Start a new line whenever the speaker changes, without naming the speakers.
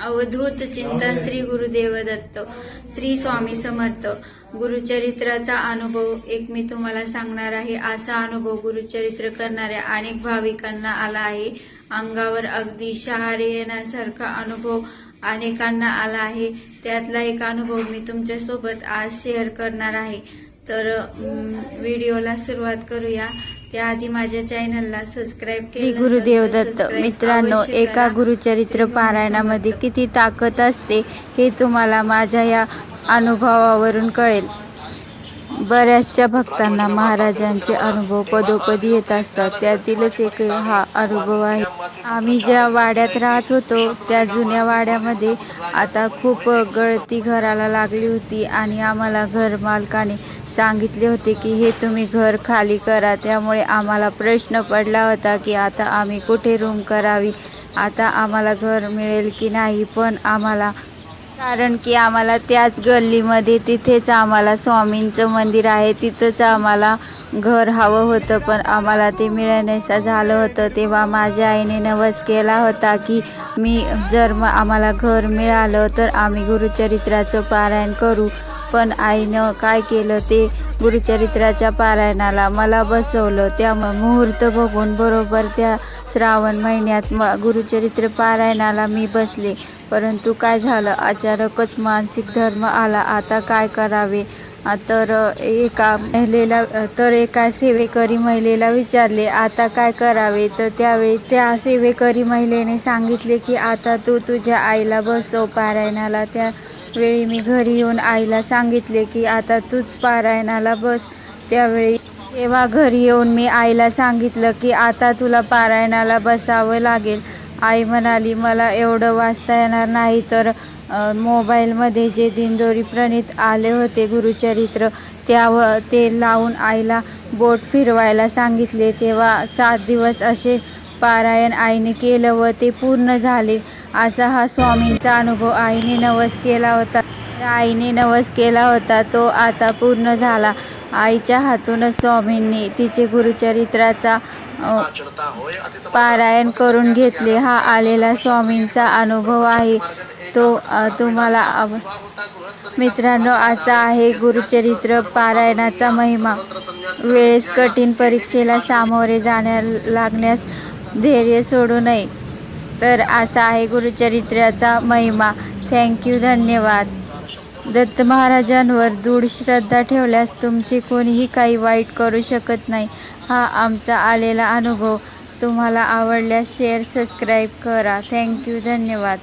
अवधूत चिंतन श्री गुरुदेव दत्त श्री स्वामी समर्थ. गुरुचरित्राचा अनुभव एक मी तुम्हाला सांगणार आहे. असा अनुभव गुरुचरित्र करणाऱ्या अनेक भाविकांना आला आहे. अंगावर अगदी शहारे येण्यासारखा अनुभव अनेकांना आला आहे. त्यातला एक अनुभव मी तुमच्यासोबत आज शेअर करणार आहे. तर व्हिडिओला सुरुवात करूया. त्याआधी माझ्या चॅनलला सबस्क्राईब
श्री गुरुदेव दत्त मित्रांनो एका गुरुचरित्र पारायणामध्ये किती ताकद असते हे तुम्हाला माझ्या या अनुभवावरून कळेल. बऱ्याचशा भक्तांना महाराजांचे अनुभव पदोपदी येत असतात. त्यातीलच एक हा अनुभव आहे. आम्ही ज्या वाड्यात राहत होतो त्या जुन्या वाड्यामध्ये आता खूप गळती घराला लागली होती आणि आम्हाला घर मालकाने सांगितले होते की हे तुम्ही घर खाली करा. त्यामुळे आम्हाला प्रश्न पडला होता की आता आम्ही कुठे रूम करावी? आता आम्हाला घर मिळेल की नाही? पण आम्हाला कारण की आम्हाला त्याच गल्लीमध्ये तिथेच आम्हाला स्वामींचं मंदिर आहे. तिथंच आम्हाला घर हवं होतं पण आम्हाला ते मिळण्याचं झालं होतं. तेव्हा माझ्या आईने नवस केला होता की मी जर म आम्हाला घर मिळालं तर आम्ही गुरुचरित्राचं पारायण करू. पण आईनं काय केलं ते गुरुचरित्राच्या पारायणाला मला बसवलं. त्यामुळे मुहूर्त बघून बरोबर त्या श्रावण महिन्यात म गुरुचरित्र पारायणाला मी बसले. परंतु काय झालं? अचानकच मानसिक धर्म आला. आता काय करावे? तर एका महिलेला तर एका सेवेकरी महिलेला विचारले आता काय करावे? तर त्यावेळी त्या सेवेकरी महिलेने सांगितले की आता तू तुझ्या आईला बसव पारायणाला. त्यावेळी मी घरी येऊन आईला सांगितले की आता तूच पारायणाला बस. त्यावेळी तेव्हा घरी येऊन मी आईला सांगितलं की आता तुला पारायणाला बसावं लागेल. आई म्हणाली मला एवढं वाचता येणार नाही. तर मोबाईलमध्ये जे दिनदोरी प्रणीत आले होते गुरुचरित्र त्या ते लावून आईला बोट फिरवायला सांगितले. तेव्हा सात दिवस असे पारायण आईने केलं व ते पूर्ण झाले. असा हा स्वामींचा अनुभव आईने नवस केला होता. आईने नवस केला होता तो आता पूर्ण झाला. आईच्या हातूनच स्वामींनी तिचे गुरुचरित्राचा पारायण करून घेतले. हा आलेला स्वामींचा अनुभव आहे. तो तुम्हाला मित्रांनो असा आहे गुरुचरित्र पारायणाचा महिमा. वेळेस कठीण परीक्षेला सामोरे जाण्या लागण्यास धैर्य सोडू नये. तर असा आहे गुरुचरित्राचा महिमा. थँक्यू धन्यवाद. दत्त महाराजांवर दृढ श्रद्धा ठेवल्यास तुमचे कोणीही काही वाईट करू शकत नाही. हा आमचा आलेला अनुभव. तुम्हाला आवडल्यास शेअर सबस्क्राईब करा. थँक्यू धन्यवाद.